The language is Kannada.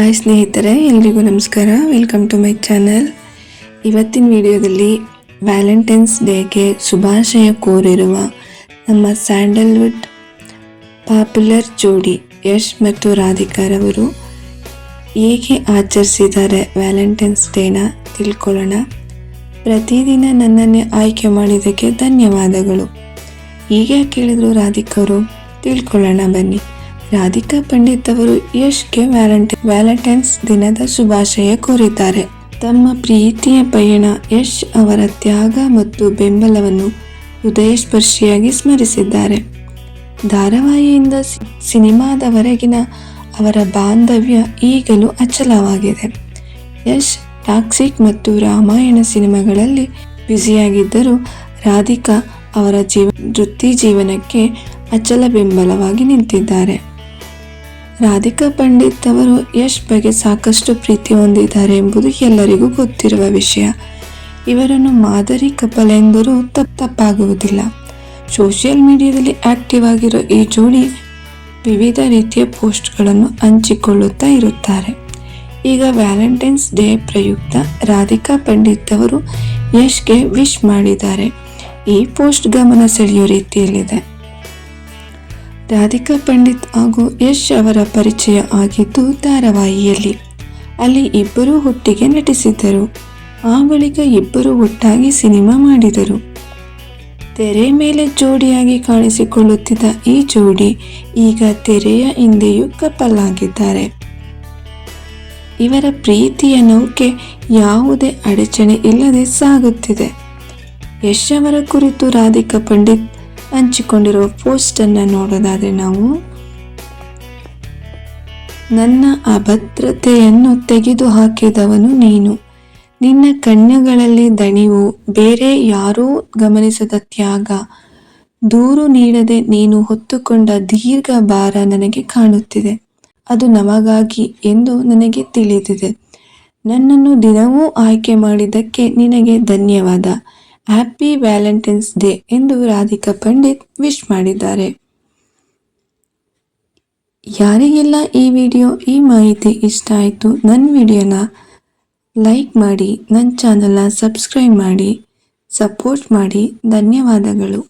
ಹಾಯ್ ಸ್ನೇಹಿತರೆ, ಎಲ್ರಿಗೂ ನಮಸ್ಕಾರ. ವೆಲ್ಕಮ್ ಟು ಮೈ ಚಾನಲ್ ಇವತ್ತಿನ ವಿಡಿಯೋದಲ್ಲಿ ವ್ಯಾಲೆಂಟೈನ್ಸ್ ಡೇಗೆ ಶುಭಾಶಯ ಕೋರಿರುವ ನಮ್ಮ ಸ್ಯಾಂಡಲ್ವುಡ್ ಪಾಪ್ಯುಲರ್ ಜೋಡಿ ಯಶ್ ಮತ್ತು ರಾಧಿಕಾರವರು ಹೇಗೆ ಆಚರಿಸಿದ್ದಾರೆ ವ್ಯಾಲೆಂಟೈನ್ಸ್ ಡೇನ ತಿಳ್ಕೊಳ್ಳೋಣ. ಪ್ರತಿದಿನ ನನ್ನನ್ನೇ ಆಯ್ಕೆ ಮಾಡಿದ್ದಕ್ಕೆ ಧನ್ಯವಾದಗಳು. ಹೀಗೆ ಕೇಳಿದರು ರಾಧಿಕವರು ತಿಳ್ಕೊಳ್ಳೋಣ ಬನ್ನಿ. ರಾಧಿಕಾ ಪಂಡಿತ್ ಅವರು ಯಶ್ಗೆ ಗೆ ವ್ಯಾಲೆಂಟೈನ್ಸ್ ದಿನದ ಶುಭಾಶಯ ಕೋರಿದ್ದಾರೆ. ತಮ್ಮ ಪ್ರೀತಿಯ ಪಯಣ ಯಶ್ ಅವರ ತ್ಯಾಗ ಮತ್ತು ಬೆಂಬಲವನ್ನು ಹೃದಯಸ್ಪರ್ಶಿಯಾಗಿ ಸ್ಮರಿಸಿದ್ದಾರೆ. ಧಾರಾವಾಹಿಯಿಂದ ಸಿನಿಮಾದವರೆಗಿನ ಅವರ ಬಾಂಧವ್ಯ ಈಗಲೂ ಅಚಲವಾಗಿದೆ. ಯಶ್ ಟಾಕ್ಸಿಕ್ ಮತ್ತು ರಾಮಾಯಣ ಸಿನಿಮಾಗಳಲ್ಲಿ ಬ್ಯುಸಿಯಾಗಿದ್ದರೂ ರಾಧಿಕಾ ಅವರ ಜೀವ, ವೃತ್ತಿ ಜೀವನಕ್ಕೆ ಅಚಲ ಬೆಂಬಲವಾಗಿ ನಿಂತಿದ್ದಾರೆ. ರಾಧಿಕಾ ಪಂಡಿತ್ ಅವರು ಯಶ್ ಬಗ್ಗೆ ಸಾಕಷ್ಟು ಪ್ರೀತಿ ಹೊಂದಿದ್ದಾರೆ ಎಂಬುದು ಎಲ್ಲರಿಗೂ ಗೊತ್ತಿರುವ ವಿಷಯ. ಇವರನ್ನು ಮಾದರಿ ಕಪಲ್ ಎಂದರೂ ತಪ್ಪು ತಪ್ಪಾಗುವುದಿಲ್ಲ. ಸೋಷಿಯಲ್ ಮೀಡಿಯಾದಲ್ಲಿ ಆಕ್ಟಿವ್ ಆಗಿರೋ ಈ ಜೋಡಿ ವಿವಿಧ ರೀತಿಯ ಪೋಸ್ಟ್ಗಳನ್ನು ಹಂಚಿಕೊಳ್ಳುತ್ತಾ ಇರುತ್ತಾರೆ. ಈಗ ವ್ಯಾಲೆಂಟೈನ್ಸ್ ಡೇ ಪ್ರಯುಕ್ತ ರಾಧಿಕಾ ಪಂಡಿತ್ ಅವರು ಯಶ್ಗೆ ವಿಶ್ ಮಾಡಿದ್ದಾರೆ. ಈ ಪೋಸ್ಟ್ ಗಮನ ಸೆಳೆಯೋ ರೀತಿಯಲ್ಲಿದೆ. ರಾಧಿಕಾ ಪಂಡಿತ್ ಹಾಗೂ ಯಶ್ ಅವರ ಪರಿಚಯ ಆಗಿದ್ದು ಧಾರಾವಾಹಿಯಲ್ಲಿ. ಅಲ್ಲಿ ಇಬ್ಬರೂ ಒಟ್ಟಿಗೆ ನಟಿಸಿದ್ದರು. ಆ ಬಳಿಕ ಇಬ್ಬರು ಒಟ್ಟಾಗಿ ಸಿನಿಮಾ ಮಾಡಿದರು. ತೆರೆ ಮೇಲೆ ಜೋಡಿಯಾಗಿ ಕಾಣಿಸಿಕೊಳ್ಳುತ್ತಿದ್ದ ಈ ಜೋಡಿ ಈಗ ತೆರೆಯ ಹಿಂದೆಯೂ ಕಪಲ್ ಆಗಿದ್ದಾರೆ ಇವರ ಪ್ರೀತಿಯ ನೌಕೆ ಯಾವುದೇ ಅಡಚಣೆ ಇಲ್ಲದೆ ಸಾಗುತ್ತಿದೆ. ಯಶ್ ಅವರ ಕುರಿತು ರಾಧಿಕಾ ಪಂಡಿತ್ ಹಂಚಿಕೊಂಡಿರುವ ಪೋಸ್ಟನ್ನು ನೋಡೋದಾದರೆ ನಾವು ನನ್ನ ಅಭದ್ರತೆಯನ್ನು ತೆಗೆದು ಹಾಕಿದವನು ನೀನು. ನಿನ್ನ ಕಣ್ಣುಗಳಲ್ಲಿ ದಣಿವು, ಬೇರೆ ಯಾರೂ ಗಮನಿಸದ ತ್ಯಾಗ. ದೂರು ನೀಡದೆ ನೀನು ಹೊತ್ತುಕೊಂಡ ದೀರ್ಘ ಭಾರ ನನಗೆ ಕಾಣುತ್ತಿದೆ. ಅದು ನಮಗಾಗಿ ಎಂದು ನನಗೆ ತಿಳಿದಿದೆ. ನನ್ನನ್ನು ದಿನವೂ ಆಯ್ಕೆ ಮಾಡಿದ್ದಕ್ಕೆ ನಿನಗೆ ಧನ್ಯವಾದ. ಹ್ಯಾಪಿ ವ್ಯಾಲೆಂಟೈನ್ಸ್ ಡೇ ಎಂದು ರಾಧಿಕಾ ಪಂಡಿತ್ ವಿಶ್ ಮಾಡಿದ್ದಾರೆ. ಯಾರಿಗೆಲ್ಲ ಈ ವಿಡಿಯೋ, ಈ ಮಾಹಿತಿ ಇಷ್ಟ ಆಯಿತು ನನ್ನ ವಿಡಿಯೋನ ಲೈಕ್ ಮಾಡಿ ನನ್ನ ಚಾನಲ್ನ ಸಬ್ಸ್ಕ್ರೈಬ್ ಮಾಡಿ, ಸಪೋರ್ಟ್ ಮಾಡಿ. ಧನ್ಯವಾದಗಳು.